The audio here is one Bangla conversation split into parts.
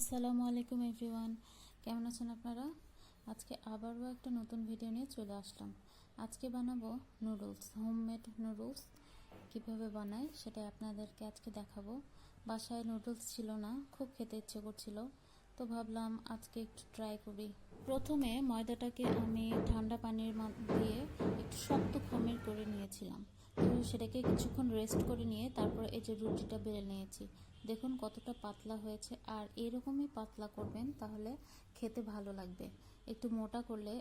আসসালামু আলাইকুম এভরিওয়ান। কেমন আছেন আপনারা? আজকে আবারও একটা নতুন ভিডিও নিয়ে চলে আসলাম। আজকে বানাবো নুডলস হোমমেড নুডলস কীভাবে বানাই সেটা আপনাদেরকে আজকে দেখাবো। বাসায় নুডলস ছিল না, খুব খেতে ইচ্ছে করছিল। তো ভাবলাম আজকে একটু ট্রাই করি। প্রথমে ময়দাটাকে আমি ঠান্ডা পানির দিয়ে একটু শক্ত খমের করে নিয়েছিলাম। তো সেটাকে কিছুক্ষণ রেস্ট করে নিয়ে তারপরে এই যে রুটিটা বেলে নিয়েছি। দেখুন কতটা পাতলা হয়েছে। আর এরকমই পাতলা করবেন তাহলে খেতে ভালো লাগবে। একটু মোটা করলে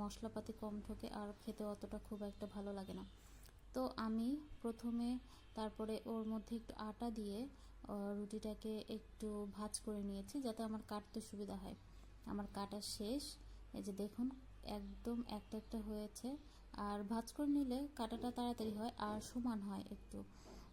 মশলাপাতি কম ঢোকে আর খেতে অতটা খুব একটা ভালো লাগে না। তো আমি প্রথমে তারপরে ওর মধ্যে একটু আটা দিয়ে রুটিটাকে একটু ভাজ করে নিয়েছি যাতে আমার কাটতে সুবিধা হয়। আমার কাটা শেষ। এই যে দেখুন, একদম একটা একটা হয়েছে। আর ভাজ করে নিলে কাটাটা তাড়াতাড়ি হয় আর সমান হয় একটু।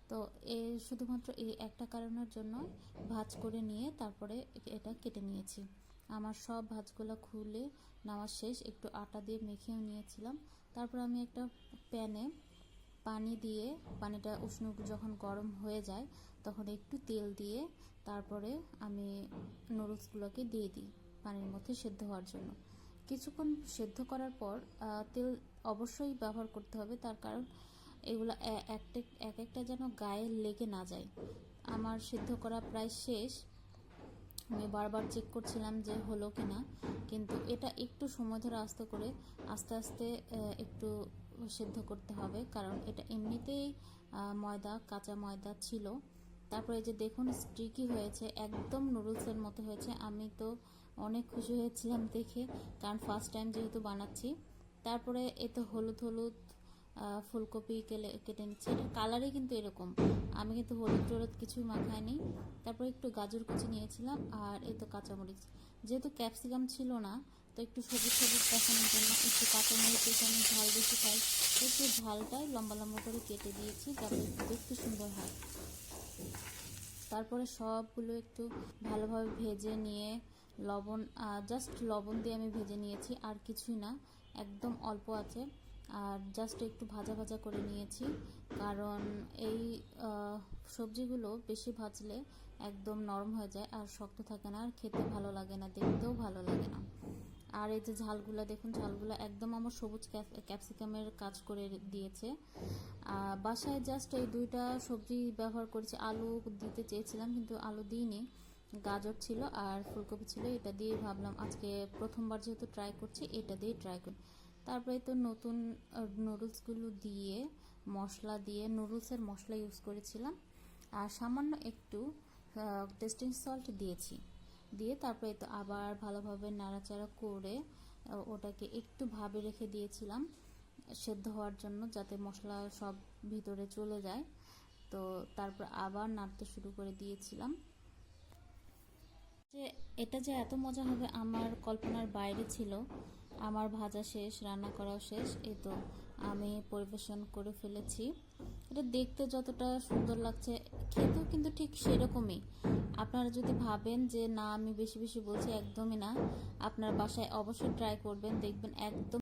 তো এ শুধুমাত্র এই একটা কারণের জন্য ভাজ করে নিয়ে তারপরে এটা কেটে নিয়েছি। আমার সব ভাজগুলো খুলে নেওয়া শেষ। একটু আটা দিয়ে মেখেও নিয়েছিলাম। তারপর আমি একটা প্যানে পানি দিয়ে, পানিটা উষ্ণ যখন গরম হয়ে যায়, তখন একটু তেল দিয়ে তারপরে আমি নুডলসগুলোকে দিয়ে দিই। পানির মধ্যে সেদ্ধ হওয়ার জন্য। কিছুক্ষণ সেদ্ধ করার পর তেল অবশ্যই ব্যবহার করতে হবে। তার কারণ এগুলো এক একটা যেন গায়ে লেগে না যায়। আমার সিদ্ধ করা প্রায় শেষ। আমি বারবার চেক করছিলাম যে হলো কি না কিন্তু এটা একটু সময় ধরে আস্তে করে আস্তে আস্তে একটু সেদ্ধ করতে হবে। কারণ এটা এমনিতেই ময়দা, কাঁচা ময়দা ছিল। তারপরে যে দেখুন স্টিকি হয়েছে, একদম নুডলসের মতো হয়েছে। আমি তো অনেক খুশি হয়েছিলাম দেখে, কারণ ফার্স্ট টাইম যেহেতু বানাচ্ছি। তারপরে এ তো হলুদ হলুদ ফুলকপি কেলে, কেটে নিচ্ছি। এটার কালারই কিন্তু এরকম। আমি কিন্তু হলুদ টলুদ কিছুই মাখাইনি। তারপর একটু গাজর কুচি নিয়েছিলাম আর এই তো কাঁচামরিচ। যেহেতু ক্যাপসিকাম ছিল না, তো একটু সবুজ সবুজ দেখানোর জন্য একটু কাঁচামরিচ একটু আমি ঝাল বেশি খাই। একটু ঝালটাই লম্বা লম্বা করে কেটে দিয়েছি, যাতে দেখতে সুন্দর হয়। তারপরে সবগুলো একটু ভালোভাবে ভেজে নিয়ে লবণ জাস্ট লবণ দিয়ে আমি ভেজে নিয়েছি, আর কিছুই না, একদম অল্প আছে। আর জাস্ট একটু ভাজা ভাজা করে নিয়েছি, কারণ এই সবজিগুলো বেশি ভাজলে একদম নরম হয়ে যায় আর শক্ত থাকে না, আর খেতে ভালো লাগে না, দেখতেও ভালো লাগে না। আর এই যে ঝালগুলা, দেখুন ঝালগুলা একদম আমার সবুজ ক্যাপ- ক্যাপসিকামের কাজ করে দিয়েছে। বাসায় জাস্ট এই দুইটা সবজি ব্যবহার করেছি, আলু দিতে চেয়েছিলাম, কিন্তু আলু দিইনি। গাজর ছিল আর ফুলকপি ছিল, এটা দিয়ে ভাবলাম আজকে প্রথমবার যেহেতু ট্রাই করছি, এটা দিয়ে ট্রাই করি। তারপরে তো নতুন নুডলসগুলো দিয়ে, মশলা দিয়ে নুডলসের মশলা ইউজ করেছিলাম। আর সামান্য একটু টেস্টিং সল্ট দিয়েছি। দিয়ে তারপরে তো আবার ভালোভাবে নাড়াচাড়া করে ওটাকে একটু ভাবে রেখে দিয়েছিলাম, সেদ্ধ হওয়ার জন্য যাতে মশলা সব ভিতরে চলে যায়। তো তারপর আবার নাড়তে শুরু করে দিয়েছিলাম। এটা যে এত মজা হবে আমার কল্পনার বাইরে ছিল। আমার ভাজা শেষ, রান্না করাও শেষ, এই তো আমি পরিবেশন করে ফেলেছি। এটা দেখতে যতটা সুন্দর লাগছে, খেতেও কিন্তু ঠিক সেরকমই। আপনারা যদি ভাবেন যে না, আমি বেশি বেশি বলছি, একদমই না। আপনার বাসায় অবশ্যই ট্রাই করবেন, দেখবেন একদম